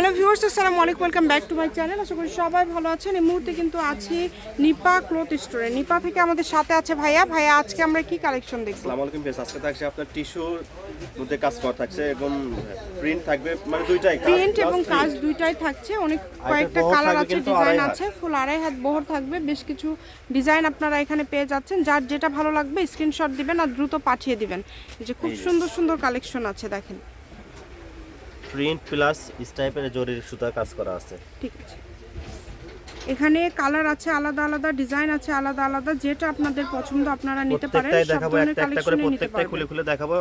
Hello viewers আসসালামু আলাইকুম welcome back to my channel. আশা করি সবাই ভালো আছেন। এই মুহূর্তে কিন্তু আছি নিপা ক্লথ স্টোরে। নিপা থেকে আমাদের সাথে আছে ভাইয়া। ভাইয়া আজকে আমরা কি কালেকশন দেখব? আসসালামু আলাইকুম বেশ আজকে থাকছে আপনার টিস্যুর মধ্যে কাজ করা থাকছে এবং প্রিন্ট থাকবে মানে দুইটাই কাজ প্রিন্ট এবং কাজ দুইটাই থাকছে। অনেক কয়েকটা কালার আছে ডিজাইন আছে ফুল আড়াই হাত বহর থাকবে। বেশ কিছু ডিজাইন আপনারা এখানে পেয়ে যাচ্ছেন। যার যেটা ভালো লাগবে স্ক্রিনশট দিবেন আর দ্রুত পাঠিয়ে দিবেন। এই যে খুব সুন্দর সুন্দর কালেকশন আছে দেখেন। প্রিন্ট প্লাস স্টাইপের জরির সুতা কাজ করা আছে। ঠিক আছে। এখানে কালার আছে আলাদা আলাদা ডিজাইন আছে আলাদা আলাদা যেটা আপনাদের পছন্দ আপনারা নিতে পারেন প্রত্যেকটাই দেখাবো একটা একটা করে প্রত্যেকটাই খুলে খুলে দেখাবো।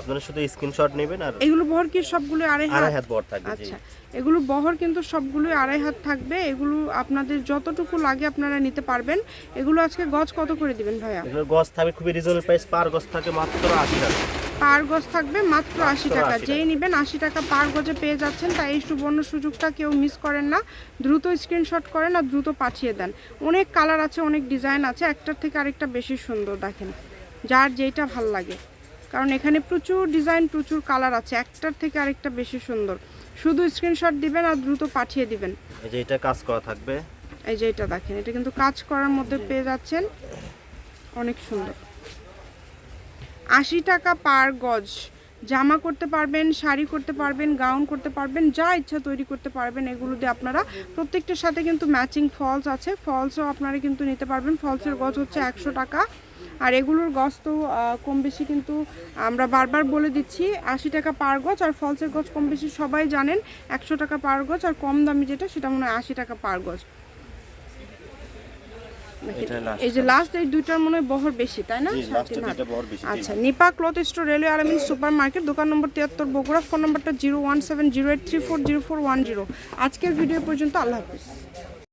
আপনারা শুধু স্ক্রিনশট নেবেন আর এগুলো বহর কি সবগুলো আড়াই হাত? আড়াই হাত বড় থাকবে আচ্ছা এগুলো বহর কিন্তু সবগুলোই আড়াই হাত থাকবে এগুলো আপনাদের যতটুকু লাগে আপনারা নিতে পারবেন। এগুলো আজকে গজ কত করে দিবেন ভাইয়া? এগুলোর গজ থাকবে খুবই রিজনেবল প্রাইস পার গজ থাকে মাত্র আশি টাকা। পার গজ থাকবে মাত্র আশি টাকা। যেই নেবেন আশি টাকা পার গজে পেয়ে যাচ্ছেন তাই এই সুবর্ণ সুযোগটা কেউ মিস করেন না। দ্রুত স্ক্রিনশট করেন আর দ্রুত পাঠিয়ে দেন। অনেক কালার আছে অনেক ডিজাইন আছে একটার থেকে আরেকটা বেশি সুন্দর দেখেন যার যেইটা ভালো লাগে। কারণ এখানে প্রচুর ডিজাইন প্রচুর কালার আছে একটার থেকে আরেকটা বেশি সুন্দর। শুধু স্ক্রিনশট দিবেন আর দ্রুত পাঠিয়ে দিবেন। এই যে এটা কাজ করা থাকবে। এই যে এটা দেখেন এটা কিন্তু কাজ করার মধ্যে পেয়ে যাচ্ছেন অনেক সুন্দর। আশি টাকা পার গজ। জামা করতে পারবেন, শাড়ি করতে পারবেন, গাউন করতে পারবেন, যা ইচ্ছা তৈরি করতে পারবেন। এগুলো দিয়ে আপনারা প্রত্যেকটার সাথে কিন্তু ম্যাচিং ফলস আছে। ফলসও আপনারা কিন্তু নিতে পারবেন। ফলসের গজ হচ্ছে একশো টাকা। আর এগুলোর গজ তো কম বেশি কিন্তু আমরা বারবার বলে দিচ্ছি, আশি টাকা পার গজ। আর ফলসের গজ কম বেশি সবাই জানেন, একশো টাকা পার গজ। আর কম দামি যেটা, সেটা মনে হয় আশি টাকা পার গজ। এই যে লাস্ট এই দুইটার মনে হয় বহর বেশি তাই না? আচ্ছা Nipa cloth store railway Alamin super market দোকান নম্বর তিয়াত্তর বগুড়া ফোন নম্বরটা zero one seven zero eight three four zero four one zero. আজকের ভিডিও পর্যন্ত আল্লাহ হাফিজ।